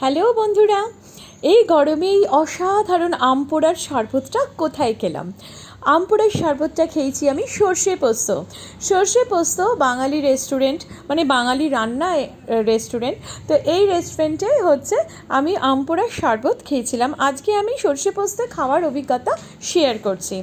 Hello বন্ধুরা, এই গরমে এই অসাধারণ আম পোড়ার শরবতটা কোথায় খেলাম? আম পোড়ার শরবতটা খেয়েছি আমি সর্ষে পোস্ত। সর্ষে পোস্ত বাঙালি রেস্টুরেন্ট মানে বাঙালি রান্না রেস্টুরেন্ট তো এই রেস্টুরেন্টে হচ্ছে আমি আম পোড়ার শরবত খেয়েছিলাম। আজকে আমি সর্ষে পোস্ত খাওয়ার অভিজ্ঞতা শেয়ার করছি।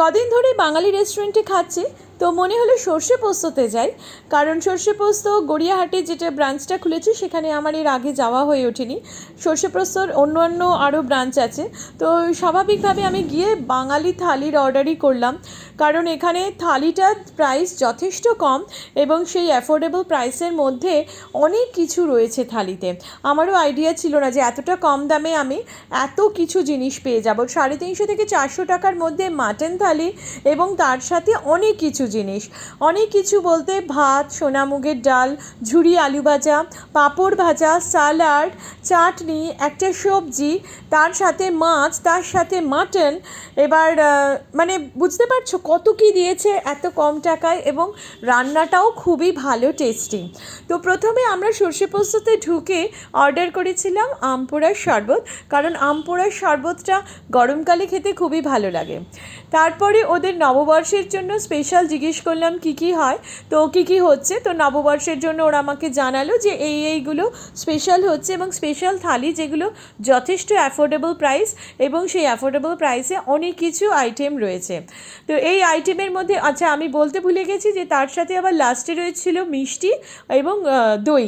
কদিন ধরে বাঙালি রেস্টুরেন্টে খাচ্ছি, তো মনে হলো সর্ষে পোস্ততে যাই। কারণ সর্ষে পোস্ত গড়িয়াহাটে যেটা ব্রাঞ্চটা খুলেছে, সেখানে আমার এর আগে যাওয়া হয়ে ওঠেনি। সর্ষে পোস্তর অন্য অন্য আরও ব্রাঞ্চ আছে। তো স্বাভাবিকভাবে আমি গিয়ে বাঙালি থালির অর্ডারই করলাম। কারণ এখানে থালিটার প্রাইস যথেষ্ট কম এবং সেই অ্যাফোর্ডেবল প্রাইসের মধ্যে অনেক কিছু রয়েছে থালিতে। আমারও আইডিয়া ছিল না যে এতটা কম দামে আমি এত কিছু জিনিস পেয়ে যাব। সাড়ে তিনশো থেকে চারশো টাকার মধ্যে মাটন থালি এবং তার সাথে অনেক কিছু জিনিস। অনেক কিছু বলতে ভাত সোনামুগের ডাল ঝুড়ি আলু ভাজা, পাঁপড় ভাজা স্যালাড চাটনি, একটা সবজি, তার সাথে মাছ, তার সাথে মাটন এবার মানে বুঝতে পারছ কত কি দিয়েছে, এত কম টাকায় এবং রান্নাটাও খুবই ভালো টেস্টি তো প্রথমে আমরা সর্ষে পোস্ততে ঢুকে অর্ডার করেছিলাম আমপোড়ার শরবত, কারণ আমপোড়ার শরবতটা গরমকালে খেতে খুবই ভালো লাগে। তারপরে ওদের নববর্ষের জন্য স্পেশাল জিজ্ঞেস করলাম, কি কি হয়? তো কি কি হচ্ছে? তো নববর্ষের জন্য ওরা আমাকে জানালো যে এই এইগুলো স্পেশাল হচ্ছে এবং স্পেশাল থালি যেগুলো যথেষ্ট অ্যাফোর্ডেবল প্রাইস এবং সেই অ্যাফোর্ডেবল প্রাইসে অনেক কিছু আইটেম রয়েছে। তো এই আইটেমের মধ্যে আচ্ছা আমি বলতে ভুলে গেছি যে তার সাথে আবার লাস্টে রয়েছিল মিষ্টি এবং দই।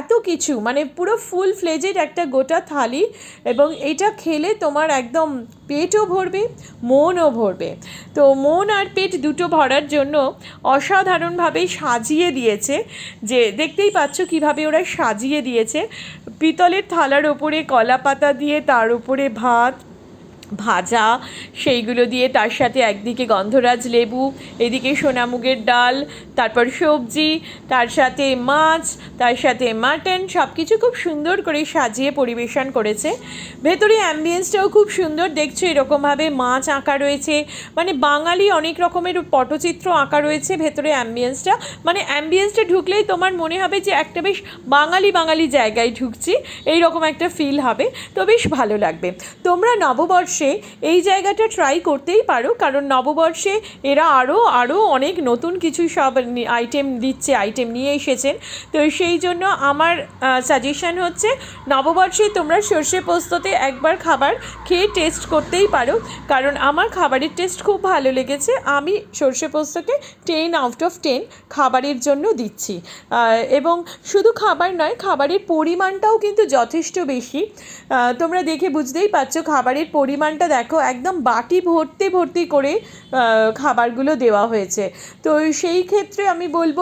এত কিছু মানে পুরো ফুল ফ্লেজেড একটা গোটা থালি এবং এটা খেলে তোমার একদম পেটও ভরবে, মনও ভরবে। তো মন আর পেট দুটো ভরার জন্য অসাধারণভাবে সাজিয়ে দিয়েছে যে দেখতেই পাচ্ছ কীভাবে ওরা সাজিয়ে দিয়েছে। পিতলের থালার ওপরে কলা পাতা দিয়ে, তার উপরে ভাত ভাজা, সেইগুলো দিয়ে তার সাথে একদিকে গন্ধরাজ লেবু, এদিকে সোনামুগের ডাল, তারপর সবজি, তার সাথে মাছ, তার সাথে মাটন সব কিছু খুব সুন্দর করে সাজিয়ে পরিবেশন করেছে। ভেতরে অ্যাম্বিয়েন্সটাও খুব সুন্দর, দেখছ এরকমভাবে মাছ আঁকা রয়েছে। মানে বাঙালি অনেক রকমের পটচিত্র আঁকা রয়েছে ভেতরে অ্যাম্বিয়েন্সটা মানে অ্যাম্বিয়েন্সটা ঢুকলেই তোমার মনে হবে যে একটা বেশ বাঙালি বাঙালি জায়গায় ঢুকছি এই রকম একটা ফিল হবে। তো বেশ ভালো লাগবে। তোমরা নববর্ষে এই জায়গাটা ট্রাই করতেই পারো, কারণ নববর্ষে এরা আরও আরও অনেক নতুন কিছু সব আইটেম দিচ্ছে আইটেম নিয়ে এসেছেন। তো সেই জন্য আমার সাজেশন হচ্ছে, নববর্ষে তোমরা সর্ষে পোস্ততে একবার খাবার খেয়ে টেস্ট করতেই পারো, কারণ আমার খাবারের টেস্ট খুব ভালো লেগেছে। আমি সর্ষে পোস্তকে টেন আউট অফ টেন খাবারের জন্য দিচ্ছি। এবং শুধু খাবার নয়, খাবারের পরিমাণটাও কিন্তু যথেষ্ট বেশি। তোমরা দেখে বুঝতেই পারছ, খাবারের পরিমাণটা দেখো, একদম বাটি ভর্তি ভর্তি করে খাবারগুলো দেওয়া হয়েছে। তো সেই ক্ষেত্রে আমি বলব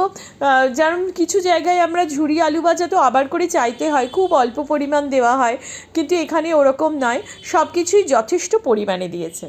যেমন কিছু জায়গায় আমরা ঝুড়ি আলু ভাজা তো আবার করে চাইতে হয়, খুব অল্প পরিমাণ দেওয়া হয়, কিন্তু এখানে ওরকম নয় সব কিছুই যথেষ্ট পরিমাণে দিয়েছে।